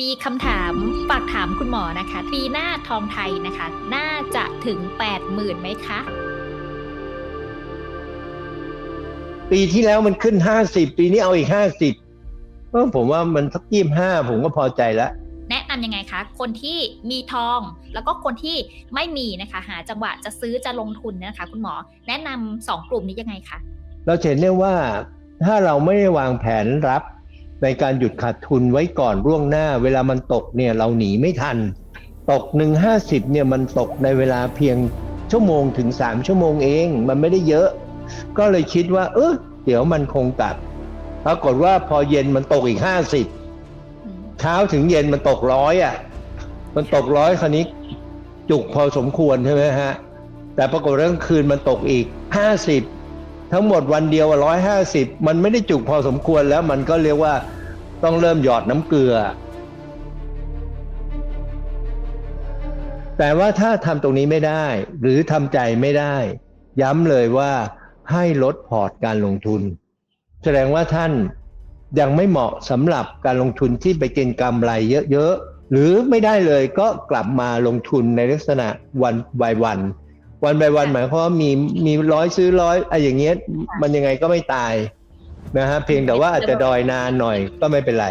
มีคำถามฝากถามคุณหมอนะคะ ปีหน้าทองไทยนะคะ น่าจะถึง 80,000ไหมคะ ปีที่แล้วมันขึ้นห้าสิบปีนี้เอาอีกห้าสิบก็ผมว่ามันสักยี่ห้าผมก็พอใจแล้ว แนะนำยังไงคะ คนที่มีทอง แล้วก็คนที่ไม่มีนะคะ หาจังหวะจะซื้อจะลงทุนนะคะ คุณหมอ แนะนำสองกลุ่มนี้ยังไงคะ เราจะเห็นได้ว่าถ้าเราไม่ได้วางแผนรับ ในการหยุดขาดทุนไว้ก่อนร่วงหน้า เวลามันตกเนี่ยเราหนีไม่ทัน ตกหนึ่งห้าสิบเนี่ยมันตกในเวลาเพียงชั่วโมงถึงสามชั่วโมงเอง มันไม่ได้เยอะ ก็เลยคิดว่า เออเดี๋ยวมันคงกลับปรากฏว่าพอเย็นมันตกอีกห้าสิบเช้าถึงเย็นมันตกร้อยอะ มันตกร้อยครนี้จุกพอสมควรใช่ไหมฮะ แต่ปรากฏเรื่องคืนมันตกอีกห้าสิบทั้งหมดวันเดียวร้อยห้าสิบมันไม่ได้จุกพอสมควรแล้วมันก็เรียกว่า ต้องเริ่มหยอดน้ำเกลือ แต่ว่าถ้าทำตรงนี้ไม่ได้ หรือทำใจไม่ได้ ย้ำเลยว่าให้ลดพอร์ตการลงทุน แสดงว่าท่านยังไม่เหมาะสำหรับการลงทุนที่ไปเก็งกำไรเยอะๆ หรือไม่ได้เลยก็กลับมาลงทุนในลักษณะวัน by วัน วัน by วันหมายความว่ามีมีร้อยซื้อร้อยอะไรอย่างเงี้ยมันยังไงก็ไม่ตาย นะฮะเพียงแต่ว่าอาจจะดอยนานหน่อยก็ไม่เป็นไร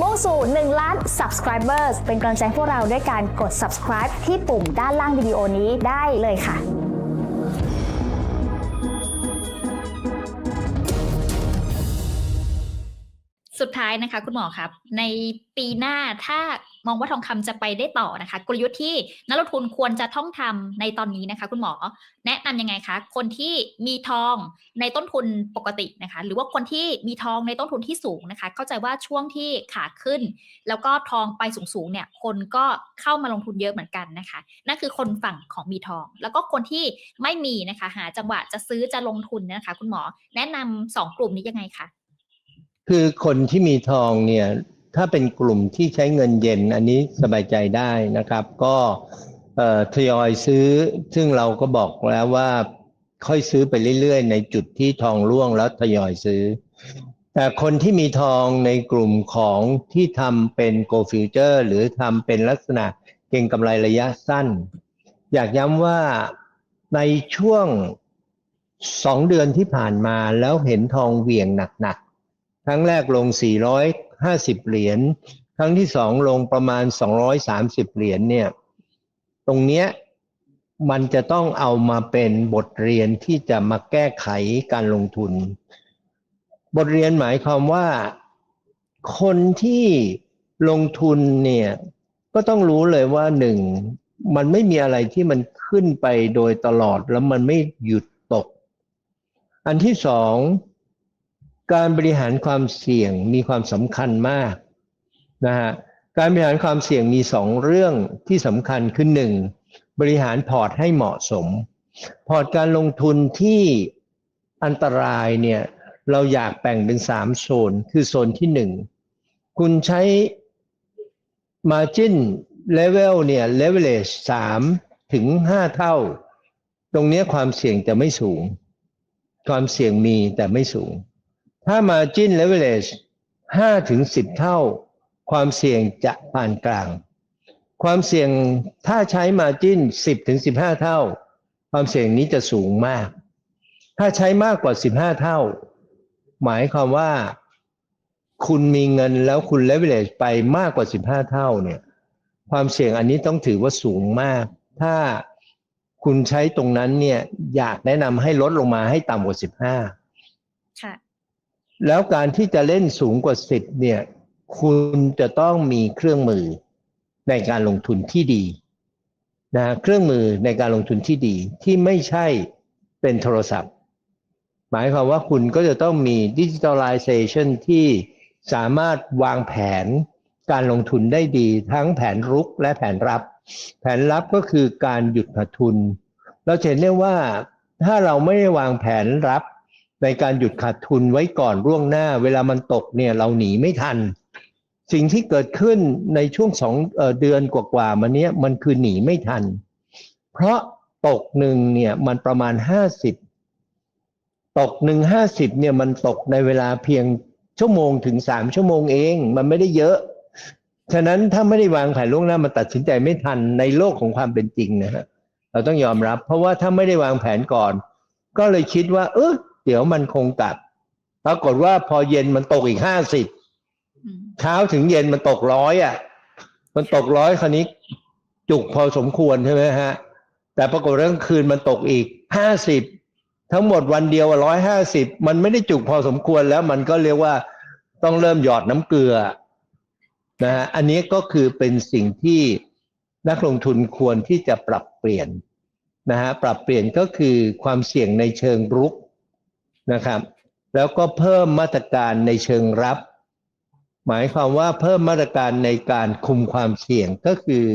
มุ่งสู่ 1 ล้าน subscribers เป็นกำลังใจให้พวกเราด้วยการกด subscribe ที่ปุ่มด้านล่างวิดีโอนี้ได้เลยค่ะ สุดท้ายนะคะ คุณหมอครับ ในปีหน้าถ้ามองว่าทองคำจะไปได้ต่อนะคะ กลยุทธ์ที่นักลงทุนควรจะท่องทำในตอนนี้นะคะ คุณหมอ แนะนำยังไงคะ คนที่มีทองในต้นทุนปกตินะคะ หรือว่าคนที่มีทองในต้นทุนที่สูงนะคะ เข้าใจว่าช่วงที่ขาขึ้น แล้วก็ทองไปสูงๆเนี่ย คนก็เข้ามาลงทุนเยอะเหมือนกันนะคะนั่นคือคนฝั่งของมีทอง แล้วก็คนที่ไม่มีนะคะ หาจังหวะจะซื้อจะลงทุนนะคะ คุณหมอ แนะนำสองกลุ่มนี้ยังไงคะ คือคนที่มีทองเนี่ยถ้าเป็นกลุ่มที่ใช้เงินเย็นอันนี้สบายใจได้นะครับ ก็ทยอยซื้อ ซึ่งเราก็บอกแล้วว่าค่อยซื้อไปเรื่อยๆ ในจุดที่ทองร่วงแล้วทยอยซื้อ แต่คนที่มีทองในกลุ่มของที่ทำเป็น go future หรือทำเป็นลักษณะเก็งกำไรระยะสั้น อยากย้ำว่าในช่วงสองเดือนที่ผ่านมาแล้วเห็นทองเหวี่ยงหนักๆ ครั้งแรกลง 450 เหรียญ ครั้งที่สองลงประมาณ 230 เหรียญเนี่ย ตรงเนี้ยมันจะต้องเอามาเป็นบทเรียนที่จะมาแก้ไขการลงทุน บทเรียนหมายความว่าคนที่ลงทุนเนี่ยก็ต้องรู้เลยว่าหนึ่งมันไม่มีอะไรที่มันขึ้นไปโดยตลอดแล้วมันไม่หยุดตก อันที่สอง การบริหารความเสี่ยงมีความสำคัญมากนะฮะการบริหารความเสี่ยงมีสองเรื่องที่สำคัญคือหนึ่งบริหารพอร์ตให้เหมาะสม พอร์ตการลงทุนที่อันตรายเนี่ยเราอยากแบ่งเป็นสามโซน คือโซนที่หนึ่งคุณใช้ margin level เนี่ย leverage สามถึงห้าเท่า ตรงเนี้ยความเสี่ยงจะไม่สูง ความเสี่ยงมีแต่ไม่สูง ถ้า margin leverage 5ถึง10 เท่า ความเสี่ยงจะปานกลาง ความเสี่ยงถ้าใช้ margin 10ถึง15 เท่า ความเสี่ยงนี้จะสูงมาก ถ้าใช้มากกว่า 15 เท่า หมายความว่า คุณมีเงินแล้วคุณ leverage ไปมากกว่า 15 เท่าเนี่ยความเสี่ยงอันนี้ต้องถือว่าสูงมาก ถ้าคุณใช้ตรงนั้นเนี่ยอยากแนะนำให้ลดลงมาให้ต่ำกว่า 15ค่ะ แล้วการที่จะเล่นสูงกว่า10เนี่ย คุณจะต้องมีเครื่องมือในการลงทุนที่ดีนะเครื่องมือในการลงทุนที่ดีที่ไม่ใช่เป็นโทรศัพท์ หมายความว่าคุณก็จะต้องมีดิจิทัลไลเซชันที่สามารถวางแผนการลงทุนได้ดี ทั้งแผนรุกและแผนรับ แผนรับก็คือการหยุดขาดทุน เราเห็นได้ว่าถ้าเราไม่ได้วางแผนรับ ในการหยุดขาดทุนไว้ก่อนร่วงหน้า เวลามันตกเนี่ยเราหนีไม่ทัน สิ่งที่เกิดขึ้นในช่วงสองเอ่อเดือนกว่าๆมาเนี้ยมันคือหนีไม่ทัน เพราะตกหนึ่งเนี่ยมันประมาณห้าสิบตกหนึ่งห้าสิบเนี่ยมันตกในเวลาเพียงชั่วโมงถึงสามชั่วโมงเอง มันไม่ได้เยอะ ฉะนั้นถ้าไม่ได้วางแผนล่วงหน้ามันตัดสินใจไม่ทันในโลกของความเป็นจริงนะฮะเราต้องยอมรับ เพราะว่าถ้าไม่ได้วางแผนก่อน ก็เลยคิดว่า เออ เดี๋ยวมันคงกลับปรากฏว่าพอเย็นมันตกอีกห้าสิบอืมเช้าถึงเย็นมันตกร้อยอะ มันตกร้อยคราวนี้จุกพอสมควรใช่ไหมฮะ แต่ปรากฏเรื่องคืนมันตกอีกห้าสิบทั้งหมดวันเดียวร้อยห้าสิบมันไม่ได้จุกพอสมควรแล้วมันก็เรียกว่าต้องเริ่มหยอดน้ำเกลือนะฮะอันนี้ก็คือเป็นสิ่งที่นักลงทุนควรที่จะปรับเปลี่ยนนะฮะปรับเปลี่ยนก็คือความเสี่ยงในเชิงรุก นะครับ แล้วก็เพิ่มมาตรการในเชิงรับ หมายความว่าเพิ่มมาตรการในการคุมความเสี่ยงก็คือ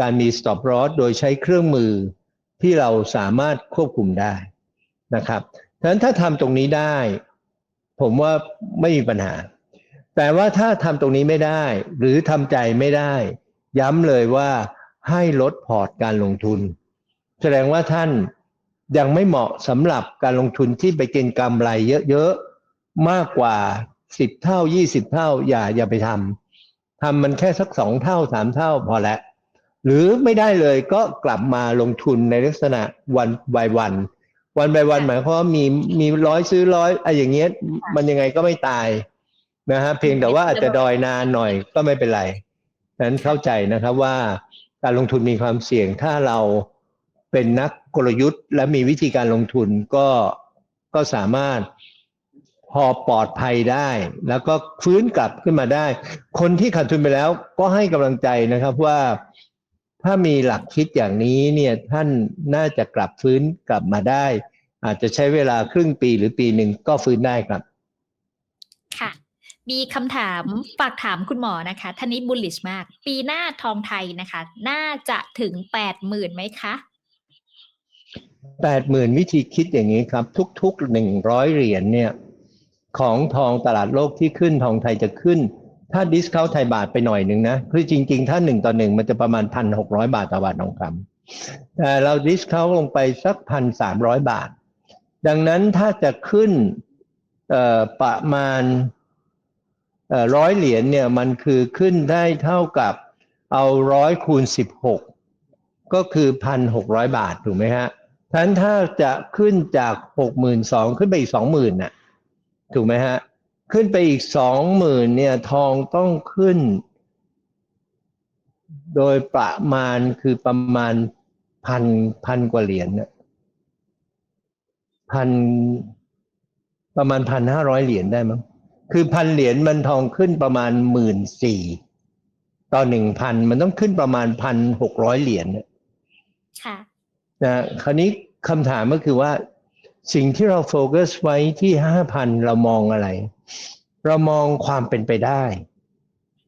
การมี stop loss โดยใช้เครื่องมือที่เราสามารถควบคุมได้นะครับฉะนั้นถ้าทำตรงนี้ได้ ผมว่าไม่มีปัญหา แต่ว่าถ้าทำตรงนี้ไม่ได้ หรือทำใจไม่ได้ ย้ำเลยว่าให้ลดพอร์ตการลงทุน แสดงว่าท่าน ยังไม่เหมาะสำหรับการลงทุนที่ไปเก็งกำไรเยอะๆ มากกว่าสิบเท่ายี่สิบเท่า อย่าอย่าไปทำทำมันแค่สักสองเท่าสามเท่าพอแล้วหรือไม่ได้เลยก็กลับมาลงทุนในลักษณะวันบายวัน วันบายวันหมายความว่ามีมีร้อยซื้อร้อยอะไรอย่างเงี้ยมันยังไงก็ไม่ตายนะฮะเพียงแต่ว่าอาจจะดอยนานหน่อยก็ไม่เป็นไรนั้นเข้าใจนะครับว่าการลงทุนมีความเสี่ยงถ้าเราเป็นนัก กลยุทธ์ และมีวิธีการลงทุนก็ก็สามารถพอปลอดภัยได้ แล้วก็ฟื้นกลับขึ้นมาได้ คนที่ขาดทุนไปแล้วก็ให้กำลังใจนะครับว่าถ้ามีหลักคิดอย่างนี้เนี่ยท่านน่าจะกลับฟื้นกลับมาได้ อาจจะใช้เวลาครึ่งปีหรือปีหนึ่งก็ฟื้นได้ครับ ค่ะ มีคำถามฝากถามคุณหมอนะคะท่านนี้บุลลิชมาก ปีหน้าทองไทยนะคะ น่าจะถึงแปดหมื่นไหมคะ แปดหมื่นวิธีคิดอย่างนี้ครับ ทุกๆหนึ่งร้อยเหรียญเนี่ย ของทองตลาดโลกที่ขึ้นทองไทยจะขึ้น ถ้าดิสค u าไทยบาทไปหน่อยหนึ่งนะ คือจริงๆ ถ้าหนึ่งต่อหนึ่งมันจะประมาณพันหกร้อยบาทต่อบาททองคำแต่เราดิสค u าลงไปสักพันสามร้อยบาท ดังนั้นถ้าจะขึ้นประมาณร้อยเหรียญเนี่ยมันคือขึ้นได้เท่ากับเอาร้อยคูณสิบหกก็คือพันหกร้อยบาทถูกไหมฮะ ฉะนั้นถ้าจะขึ้นจากหกหมื่นสองขึ้นไปอีกสองหมื่นน่ะ ถูกไหมฮะ ขึ้นไปอีกสองหมื่นเนี่ย ทองต้องขึ้น โดยประมาณคือประมาณพันพันกว่าเหรียญน่ะพันประมาณพันห้าร้อยเหรียญได้มั้งคือพันเหรียญมันทองขึ้นประมาณหมื่นสี่ต่อหนึ่งพันมันต้องขึ้นประมาณพันหกร้อยเหรียญน่ะค่ะนะคราวนี้ คำถามก็คือว่า สิ่งที่เราโฟกัสไว้ที่ห้าพันเรามองอะไร เรามองความเป็นไปได้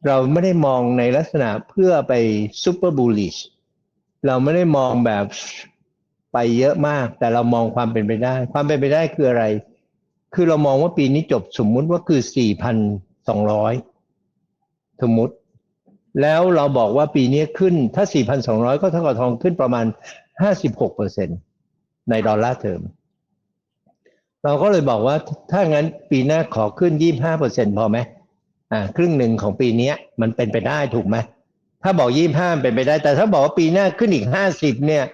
เราไม่ได้มองในลักษณะเพื่อไปซูเปอร์บูลลิชเราไม่ได้มองแบบไปเยอะมาก แต่เรามองความเป็นไปได้ ความเป็นไปได้คืออะไร คือเรามองว่าปีนี้จบสมมุติว่าคือสี่พันสองร้อยสมมุติ แล้วเราบอกว่าปีนี้ขึ้นถ้า 4,200 ก็เท่ากับทองขึ้นประมาณ 56% ในดอลลาร์เทอมเราก็เลยบอกว่าถ้างั้นปีหน้าขอขึ้น 25%พอไหมอ่าครึ่งหนึ่งของปีนี้มันเป็นไปได้ถูกไหมถ้าบอก 25 เป็นไปได้ แต่ถ้าบอกว่าปีหน้าขึ้นอีก 50 เนี่ย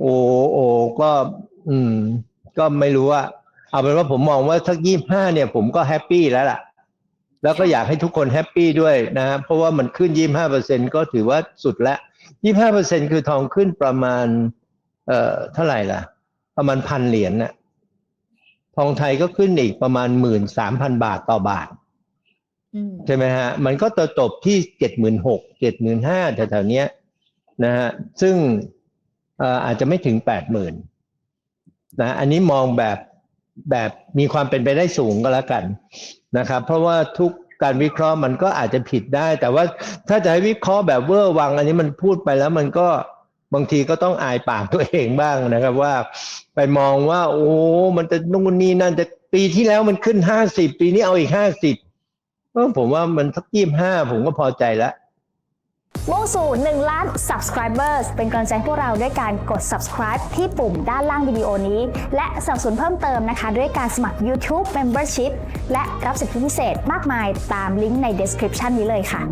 โอ้โอ้ก็ อืม ก็ไม่รู้ว่าเอาเป็นว่าผมมองว่าสัก 25 เนี่ย ผมก็แฮปปี้แล้วล่ะ แล้วก็อยากให้ทุกคนแฮปปี้ด้วยนะเพราะว่ามันขึ้น 25%ก็ถือว่าสุดแล้ว25%คือทองขึ้นประมาณ เอ่อเท่าไหร่ล่ะ ประมาณพันเหรียญน่ะ ทองไทยก็ขึ้นอีกประมาณ13,000บาทต่อบาทอืมใช่ไหมฮะ มันก็จะจบที่76,000 75,000แถวๆเนี้ยนะฮะ ซึ่งเอ่ออาจจะไม่ถึง80,000นะ อันนี้มองแบบแบบมีความเป็นไปได้สูงก็แล้วกันนะครับ เพราะว่าทุกการวิเคราะห์มันก็อาจจะผิดได้ แต่ว่าถ้าจะให้วิเคราะห์แบบเวอร์วัง อันนี้มันพูดไปแล้วมันก็ บางทีก็ต้องอายปากตัวเองบ้างนะครับ ว่าไปมองว่า โอ้มันจะนู่นนี่นั่นจะปีที่แล้วมันขึ้น50ปีนี้เอาอีก50ก็ผมว่ามันสักยี่ห้าผมก็พอใจแล้วมุ่งสู่1ล้าน subscribers เป็นกำลังใจพวกเราด้วยการกด subscribe ที่ปุ่มด้านล่างวิดีโอนี้ และสนับสนุนเพิ่มเติมนะคะ ด้วยการสมัคร YouTube Membership และรับสิทธิพิเศษมากมายตามลิงก์ใน description นี้เลยค่ะ